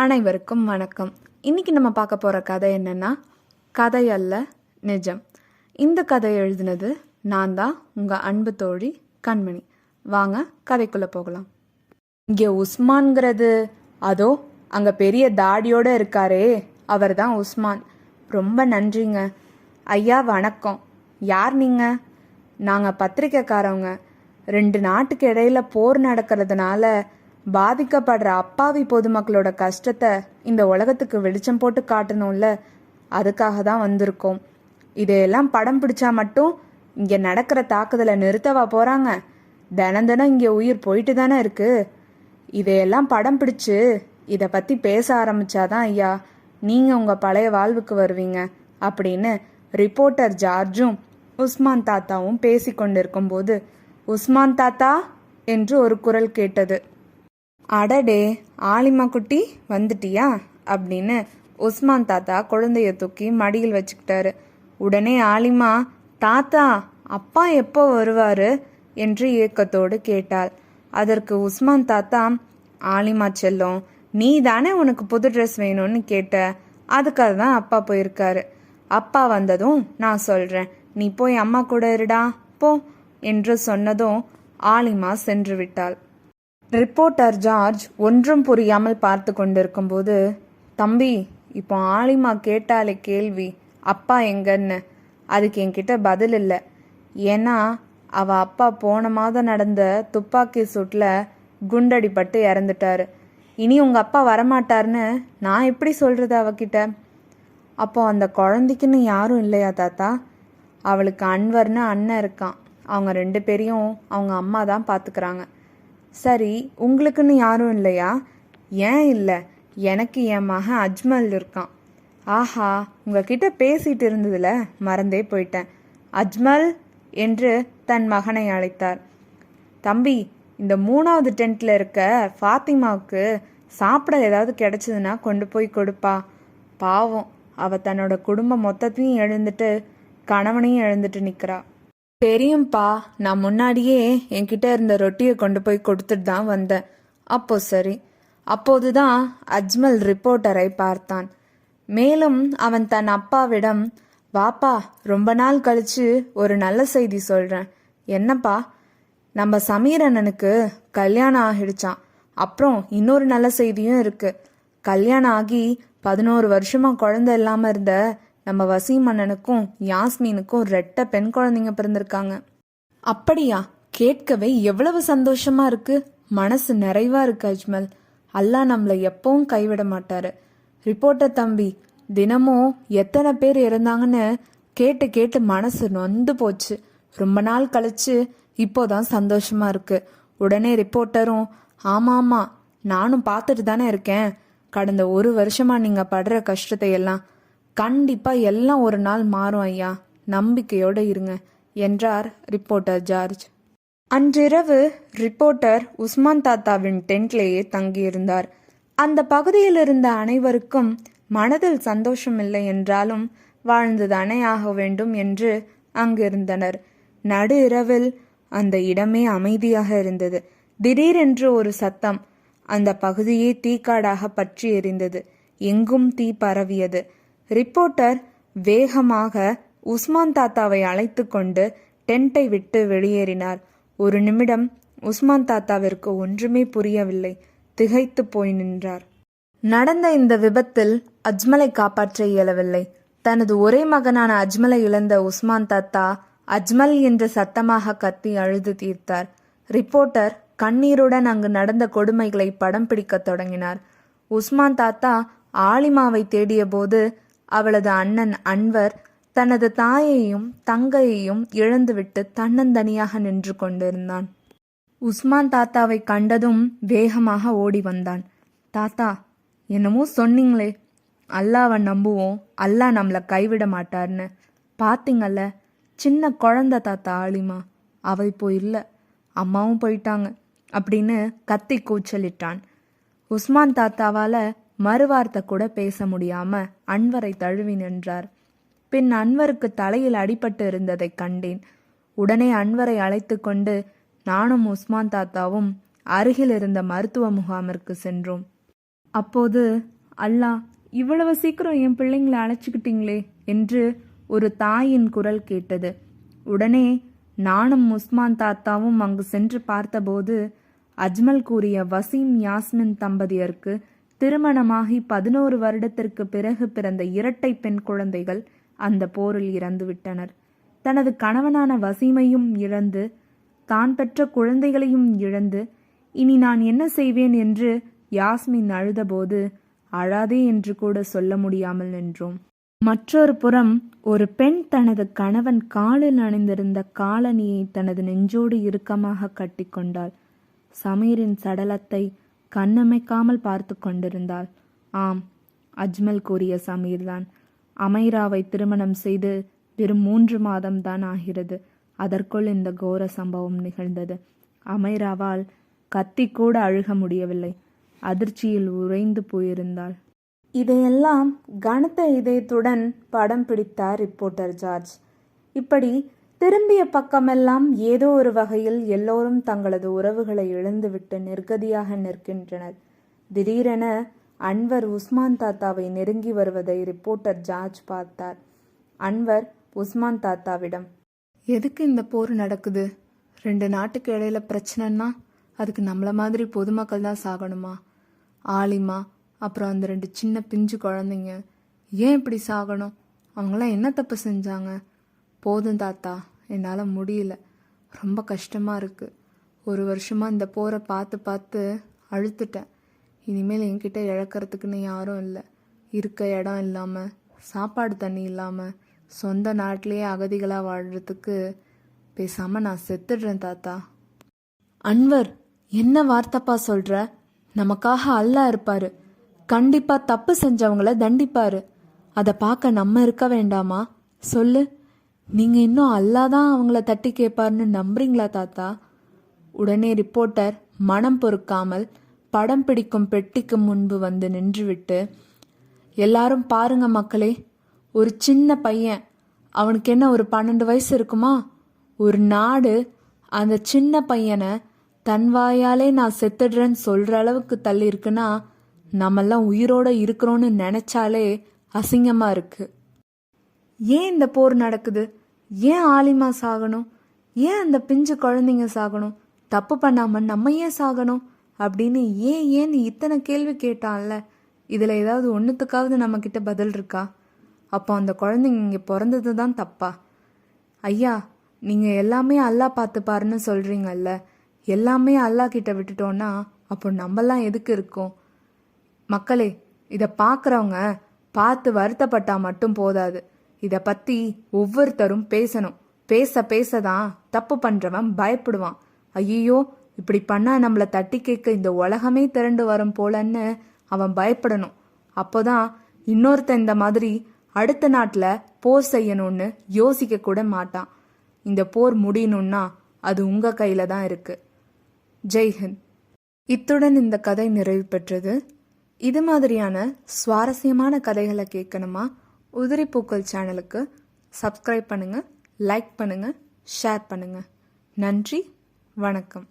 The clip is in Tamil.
அனைவருக்கும் வணக்கம். இன்னைக்கு நம்ம பார்க்க போகிற கதை என்னென்னா கதை அல்ல நிஜம். இந்த கதை எழுதினது நான் தான் உங்கள் அன்பு தோழி கண்மணி. வாங்க கதைக்குள்ளே போகலாம். இங்கே உஸ்மான்ங்கிறது அதோ அங்கே பெரிய தாடியோடு இருக்காரே அவர் தான் உஸ்மான். ரொம்ப நன்றிங்க. ஐயா வணக்கம். யார் நீங்கள் நாங்கள் பத்திரிக்கைக்காரவங்க. ரெண்டு நாட்டுக்கு இடையில போர் நடக்கிறதுனால பாதிக்கப்படுற அப்பாவி பொதுமக்களோட கஷ்டத்தை இந்த உலகத்துக்கு வெளிச்சம் போட்டு காட்டணும்ல? அதுக்காக தான் வந்திருக்கோம். இதையெல்லாம் படம் பிடிச்சா மட்டும் இங்கே நடக்கிற தாக்குதலை நிறுத்தவா போகிறாங்க தினம் தினம் இங்கே உயிர் போயிட்டு தானே இருக்கு. இதையெல்லாம் படம் பிடிச்சு இதை பற்றி பேச ஆரம்பிச்சாதான் ஐயா நீங்கள் உங்கள் பழைய வாழ்வுக்கு வருவீங்க அப்படின்னு ரிப்போர்ட்டர் ஜார்ஜும் உஸ்மான் தாத்தாவும் பேசி கொண்டிருக்கும்போது உஸ்மான் தாத்தா என்று ஒரு குரல் கேட்டது. அடடே ஆலிமா குட்டி வந்துட்டியா? அப்படின்னு உஸ்மான் தாத்தா குழந்தைய தூக்கி மடியில் வச்சுக்கிட்டாரு. உடனே ஆலிமா தாத்தா அப்பா எப்போ வருவாரு? என்று ஏக்கத்தோடு கேட்டாள். அதற்கு உஸ்மான் தாத்தா ஆலிமா செல்லும் நீ தானே உனக்கு புது ட்ரெஸ் வேணும்னு கேட்ட. அதுக்காக தான் அப்பா போயிருக்காரு. அப்பா வந்ததும் நான் சொல்றேன். நீ போய் அம்மா கூட இருடா போ. என்று சொன்னதும் ஆலிமா சென்று விட்டாள். ரிப்போர்ட்டர் ஜார்ஜ் ஒன்றும் புரியாமல் பார்த்து கொண்டிருக்கும்போது தம்பி இப்போ ஆலிமா கேட்டாலே கேள்வி அப்பா எங்கன்னு? அதுக்கு என்கிட்ட பதில் இல்லை. ஏன்னா அவ அப்பா போன மாதம் நடந்த துப்பாக்கி சூட்டில் குண்டடிப்பட்டு இறந்துட்டாரு. இனி உங்க அப்பா வரமாட்டார்னு நான் எப்படி சொல்றது அவகிட்ட? அப்போ அந்த குழந்தைக்குன்னு யாரும் இல்லையா தாத்தா? அவளுக்கு அன்வர்னு அண்ணன் இருக்கான். அவங்க ரெண்டு பேரையும் அவங்க அம்மா தான் பார்த்துக்கிறாங்க சரி உங்களுக்குன்னு யாரும் இல்லையா? ஏன் இல்லை? எனக்கு என் மகன் அஜ்மல் இருக்கான். ஆஹா உங்ககிட்ட பேசிட்டு இருந்ததுல மறந்தே போயிட்டேன். அஜ்மல் என்று தன் மகனை அழைத்தார். தம்பி இந்த மூணாவது டென்ட்ல இருக்க ஃபாத்திமாவுக்கு சாப்பிட ஏதாவது கிடைச்சதுன்னா கொண்டு போய் கொடுப்பா. பாவம் அவ தன்னோட குடும்பம் மொத்தத்தையும் எழுந்துட்டு கணவனையும் எழுந்துட்டு நிற்கிறாள் தெரியும்பா நான் முன்னாடியே என்கிட்ட இருந்த ரொட்டியை கொண்டு போய் கொடுத்துட்டு தான் வந்தேன். அப்போ சரி. அப்போதுதான் அஜ்மல் ரிப்போர்ட்டரை பார்த்தான். மேலும் அவன் தன் அப்பாவிடம் வாப்பா ரொம்ப நாள் கழிச்சு ஒரு நல்ல செய்தி சொல்றேன். என்னப்பா? நம்ம சமீர் அண்ணனுக்கு கல்யாணம் ஆகிடுச்சான் அப்புறம் இன்னொரு நல்ல செய்தியும் இருக்கு. கல்யாணம் ஆகி பதினோரு வருஷமா குழந்தை இல்லாம இருந்த நம்ம வசீம் அண்ணனுக்கும் யாஸ்மீனுக்கும் ரெட்ட பெண் குழந்தைங்க பிறந்திருக்காங்க. அப்படியா? கேட்கவே எவ்வளவு சந்தோஷமா இருக்கு. மனசு நிறைவா இருக்கு அஜ்மல். அல்லாஹ் நம்மளை எப்பவும் கைவிட மாட்டாரு. ரிப்போர்ட்டர் தம்பி தினமும் எத்தனை பேர் இறந்தாங்கன்னு கேட்டு கேட்டு மனசு நொந்து போச்சு. ரொம்ப நாள் கழிச்சு இப்போதான் சந்தோஷமா இருக்கு. உடனே ரிப்போர்ட்டரும் ஆமா ஆமா நானும் பார்த்துட்டு தானே இருக்கேன். கடந்த ஒரு வருஷமா நீங்க படுற கஷ்டத்தை எல்லாம் கண்டிப்பா எல்லாம் ஒரு நாள் மாறும் ஐயா. நம்பிக்கையோடு இருங்க என்றார் ரிப்போர்ட்டர் ஜார்ஜ். அன்றிரவு ரிப்போர்ட்டர் உஸ்மான் தாத்தாவின் டென்ட்லேயே தங்கியிருந்தார். அந்த பகுதியில் இருந்த அனைவருக்கும் மனதில் சந்தோஷம் இல்லை என்றாலும் வாழ்ந்துதானே ஆக வேண்டும் என்று அங்கிருந்தனர். நடு இரவில் அந்த இடமே அமைதியாக இருந்தது. திடீரென்று ஒரு சத்தம் அந்த பகுதியே தீக்காடாக பற்றி எரிந்தது. எங்கும் தீ பரவியது. ரிப்போர்ட்டர் வேகமாக உஸ்மான் தாத்தாவை அழைத்து கொண்டு டென்ட்டை விட்டு வெளியேறினார். ஒரு நிமிடம் உஸ்மான் தாத்தாவிற்கு ஒன்றுமே புரியவில்லை. திகைத்து போய் நின்றார். நடந்த இந்த விபத்தில் அஜ்மலை காப்பாற்ற இயலவில்லை. தனது ஒரே மகனான அஜ்மலை இழந்த உஸ்மான் தாத்தா அஜ்மல் என்று சத்தமாக கத்தி அழுது தீர்த்தார். ரிப்போர்ட்டர் கண்ணீருடன் அங்கு நடந்த கொடுமைகளை படம் பிடிக்கத் தொடங்கினார். உஸ்மான் தாத்தா ஆலிமாவை தேடிய போது அவளது அண்ணன் அன்வர் தனது தாயையும் தங்கையையும் இழந்துவிட்டு தன்னந்தனியாக நின்று கொண்டிருந்தான். உஸ்மான் தாத்தாவை கண்டதும் வேகமாக ஓடி வந்தான். தாத்தா என்னமோ சொன்னீங்களே. அல்லாவை நம்புவோம். அல்லாஹ் நம்மளை கைவிட மாட்டார்னு. பாத்தீங்கல்ல சின்ன குழந்தை தாத்தா ஆலிமா. அவ இப்போ இல்லை. அம்மாவும் போயிட்டாங்க. அப்படின்னு கத்தி கூச்சலிட்டான். உஸ்மான் தாத்தாவால் மறுவார்த்தை கூட பேச முடியாம அன்வரை தழுவி நின்றார். பின் அன்வருக்கு தலையில் அடிபட்டு இருந்ததைக் கண்டேன். உடனே அன்வரை அழைத்து கொண்டு நானும் உஸ்மான் தாத்தாவும் அருகில் இருந்த மருத்துவ முகாமிற்கு சென்றோம். அப்போது அல்லாஹ் இவ்வளவு சீக்கிரம் என் பிள்ளைங்களை அழைச்சிக்கிட்டீங்களே என்று ஒரு தாயின் குரல் கேட்டது. உடனே நானும் உஸ்மான் தாத்தாவும் அங்கு சென்று பார்த்தபோது அஜ்மல் கூறிய வசீம் யாஸ்மின் தம்பதியருக்கு திருமணமாகி பதினோரு வருடத்திற்கு பிறகு பிறந்த இரட்டை பெண் குழந்தைகள் அந்த போரில் இறந்துவிட்டனர். தனது கணவனான வசீமையும் இழந்து தான் பெற்ற குழந்தைகளையும் இழந்து இனி நான் என்ன செய்வேன் என்று யாஸ்மின் அழுதபோது அழாதே என்று கூட சொல்ல முடியாமல் நின்றோம். மற்றொரு புறம் ஒரு பெண் தனது கணவன் காலில் அணிந்திருந்த காலணியை தனது நெஞ்சோடு இறுக்கமாக கட்டிக்கொண்டாள். சமீரின் சடலத்தை கண்ணமைக்காமல் பார்த்து கொண்டிருந்தாள். ஆம் அஜ்மல் கூறிய சமீர்தான். அமைராவை திருமணம் செய்து வெறும் மூன்று மாதம்தான் ஆகிறது. அதற்குள் இந்த கோர சம்பவம் நிகழ்ந்தது. அமைராவால் கத்தி கூட அழுக முடியவில்லை. அதிர்ச்சியில் உறைந்து போயிருந்தாள். இதையெல்லாம் கனத்த இதயத்துடன் படம் பிடித்தார் ரிப்போர்ட்டர் ஜார்ஜ். இப்படி திரும்பிய பக்கமெல்லாம் ஏதோ ஒரு வகையில் எல்லோரும் தங்களது உறவுகளை இழந்துவிட்டு நிர்கதியாக நிற்கின்றனர். திடீரென அன்வர் உஸ்மான் தாத்தாவை நெருங்கி வருவதை ரிப்போர்ட்டர் ஜார்ஜ் பார்த்தார். அன்வர் உஸ்மான் தாத்தாவிடம் எதுக்கு இந்த போர் நடக்குது? ரெண்டு நாட்டுக்கு இடையில பிரச்சனைன்னா அதுக்கு நம்மள மாதிரி பொதுமக்கள் தான் சாகணுமா? ஆலிமா அப்புறம் அந்த ரெண்டு சின்ன பிஞ்சு குழந்தைங்க ஏன் இப்படி சாகணும்? அவங்களாம் என்ன தப்பு செஞ்சாங்க? போதும் தாத்தா. என்னால் முடியல. ரொம்ப கஷ்டமாக இருக்குது ஒரு வருஷமாக இந்த போரை பார்த்து பார்த்து அழுத்துட்டேன். இனிமேல் என்கிட்ட இழக்கிறதுக்குன்னு யாரும் இல்லை. இருக்க இடம் இல்லாமல் சாப்பாடு தண்ணி இல்லாமல் சொந்த நாட்டிலேயே அகதிகளாக வாழ்கிறதுக்கு பேசாமல் நான் செத்துடுறேன் தாத்தா. அன்வர் என்ன வார்த்தைப்பா சொல்கிற நமக்காக அல்லாஹ் இருப்பார். கண்டிப்பாக தப்பு செஞ்சவங்கள தண்டிப்பார். அதை பார்க்க நம்ம இருக்க வேண்டாமா? சொல்லு. நீங்க இன்னும் அல்லாஹ் தான் அவங்கள தட்டி கேட்பாருன்னு நம்புறீங்களா தாத்தா? உடனே ரிப்போர்ட்டர் மனம் பொறுக்காமல் படம் பிடிக்கும் பெட்டிக்கு முன்பு வந்து நின்றுவிட்டு எல்லாரும் பாருங்க மக்களே ஒரு சின்ன பையன் அவனுக்கு என்ன ஒரு பன்னெண்டு வயசு இருக்குமா? ஒரு நாடு அந்த சின்ன பையனை தன் வாயாலே நான் செத்துடுறேன்னு சொல்ற அளவுக்கு தள்ளி இருக்குன்னா நம்மெல்லாம் உயிரோட இருக்கிறோன்னு நினைச்சாலே அசிங்கமா இருக்கு. ஏன் இந்த போர் நடக்குது? ஏன் ஆலிமா சாகணும்? ஏன் அந்த பிஞ்சு குழந்தைங்க சாகணும்? தப்பு பண்ணாம நம்ம ஏன் சாகணும்? அப்படின்னு ஏன் ஏன்னு இத்தனை கேள்வி கேட்டான்ல. இதில் ஏதாவது ஒன்றுத்துக்காவது நம்ம கிட்ட பதில் இருக்கா? அப்போ அந்த குழந்தைங்க இங்கே பிறந்தது தான் தப்பா? ஐயா நீங்கள் எல்லாமே அல்லாஹ் பார்த்துப்பாருன்னு சொல்கிறீங்கல்ல எல்லாமே அல்லாஹ் கிட்ட விட்டுட்டோன்னா அப்போ நம்மலாம் எதுக்கு இருக்கோம்? மக்களே இதை பார்க்குறவங்க பார்த்து வருத்தப்பட்டா மட்டும் போதாது. இத பத்தி ஒவ்வொருத்தரும் பேசணும். பேச பேசதான் தப்பு பண்றவன் பயப்படுவான். ஐயோ இப்படி பண்ணா நம்மள தட்டி கேட்க இந்த உலகமே திரண்டு வரும் போலன்னு அவன் பயப்படணும். அப்போதான் இன்னொருத்தன் இந்த மாதிரி அடுத்த நாட்டில் போர் செய்யணும்னு யோசிக்க கூட மாட்டான். இந்த போர் முடியணும்னா அது உங்க கையில தான் இருக்கு. ஜெய்ஹிந்த் இத்துடன் இந்த கதை நிறைவு பெற்றது. இது மாதிரியான சுவாரஸ்யமான கதைகளை கேட்கணுமா? உதிரி பூக்கள் சேனலுக்கு சப்ஸ்கிரைப் பண்ணுங்கள் லைக் பண்ணுங்கள் ஷேர் பண்ணுங்கள் நன்றி வணக்கம்.